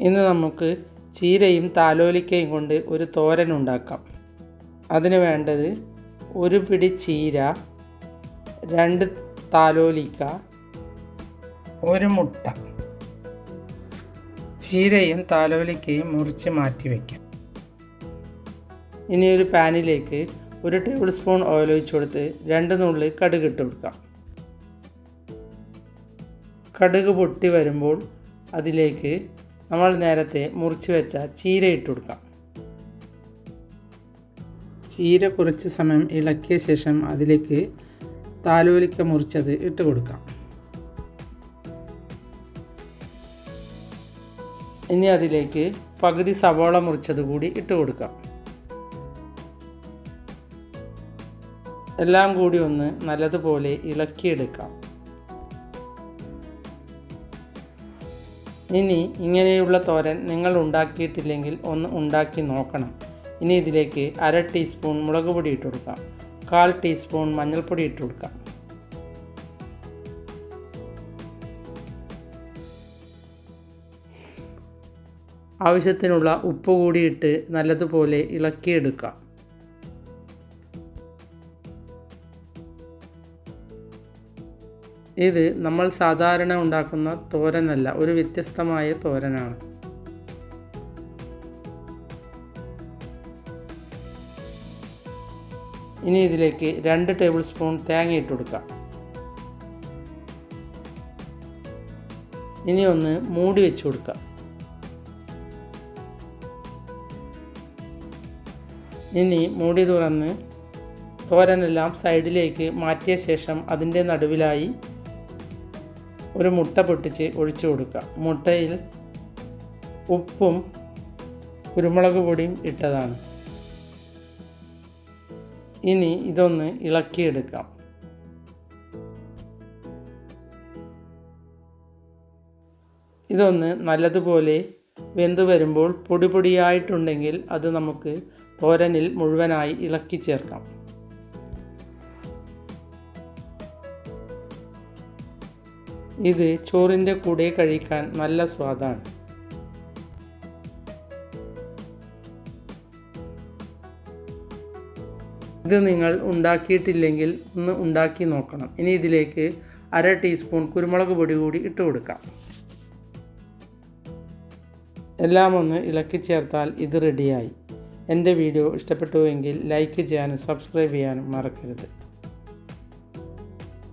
ഇന്ന് നമുക്ക് ചീരയും താലോലിക്കയും കൊണ്ട് ഒരു തോരൻ ഉണ്ടാക്കാം. അതിന് വേണ്ടത് ഒരു പിടി ചീര രണ്ട് താലോലിക്ക ഒരു മുട്ട. ചീരയും താലോലിക്കയും മുറിച്ച് മാറ്റി വയ്ക്കാം ഇനി ഒരു പാനിലേക്ക് ഒരു ടേബിൾ സ്പൂൺ ഓയിൽ ഒഴിച്ച് കൊടുത്ത് രണ്ട് നുള്ളി കടുക് ഇട്ട് കൊടുക്കാം. കടുക് പൊട്ടി വരുമ്പോൾ അതിലേക്ക് നമ്മൾ നേരത്തെ മുറിച്ച് വെച്ച ചീര ഇട്ട് കൊടുക്കാം. ചീര കുറച്ച് സമയം ഇളക്കിയ ശേഷം അതിലേക്ക് താലോലിക്ക മുറിച്ചത് ഇട്ട് കൊടുക്കാം. ഇനി അതിലേക്ക് പകുതി സവോള മുറിച്ചത് കൂടി ഇട്ട് കൊടുക്കാം. എല്ലാം കൂടി ഒന്ന് നല്ലതുപോലെ ഇളക്കിയെടുക്കാം. ഇനി ഇങ്ങനെയുള്ള തോരൻ നിങ്ങൾ ഉണ്ടാക്കിയിട്ടില്ലെങ്കിൽ ഒന്ന് ഉണ്ടാക്കി നോക്കണം. ഇനി ഇതിലേക്ക് അര ടീസ്പൂൺ മുളക് പൊടി ഇട്ട് കൊടുക്കാം. കാൽ ടീസ്പൂൺ മഞ്ഞൾപ്പൊടി ഇട്ട് കൊടുക്കാം. ആവശ്യത്തിനുള്ള ഉപ്പ് കൂടിയിട്ട് നല്ലതുപോലെ ഇളക്കിയെടുക്കാം. ഇത് നമ്മൾ സാധാരണ ഉണ്ടാക്കുന്ന തോരനല്ല ഒരു വ്യത്യസ്തമായ തോരനാണ്. ഇനി ഇതിലേക്ക് രണ്ട് ടേബിൾ സ്പൂൺ തേങ്ങ ഇട്ട് കൊടുക്കാം. ഇനി ഒന്ന് മൂടി വെച്ച് കൊടുക്കാം. ഇനി മൂടി തുറന്ന് തോരനെല്ലാം സൈഡിലേക്ക് മാറ്റിയ ശേഷം അതിന്റെ നടുവിലായി ഒരു മുട്ട പൊട്ടിച്ച് ഒഴിച്ചു കൊടുക്കുക. മുട്ടയിൽ ഉപ്പും കുരുമുളക് പൊടിയും ഇട്ടതാണ്. ഇനി ഇതൊന്ന് ഇളക്കിയെടുക്കാം. ഇതൊന്ന് നല്ലതുപോലെ വെന്തു വരുമ്പോൾ പൊടി പൊടിയായിട്ടുണ്ടെങ്കിൽ അത് നമുക്ക് തോരനിൽ മുഴുവനായി ഇളക്കി ചേർക്കാം. ഇത് ചോറിന്റെ കൂടെ കഴിക്കാൻ നല്ല സ്വാദാണ്. ഇത് നിങ്ങൾ ഉണ്ടാക്കിയിട്ടില്ലെങ്കിൽ ഒന്ന് ഉണ്ടാക്കി നോക്കണം. ഇനി ഇതിലേക്ക് അര ടീസ്പൂൺ കുരുമുളക് പൊടി കൂടി ഇട്ട് കൊടുക്കാം. എല്ലാം ഒന്ന് ഇളക്കി ചേർത്താൽ ഇത് റെഡിയായി. എന്റെ വീഡിയോ ഇഷ്ടപ്പെട്ടുവെങ്കിൽ ലൈക്ക് ചെയ്യാനും സബ്സ്ക്രൈബ് ചെയ്യാനും മറക്കരുത്.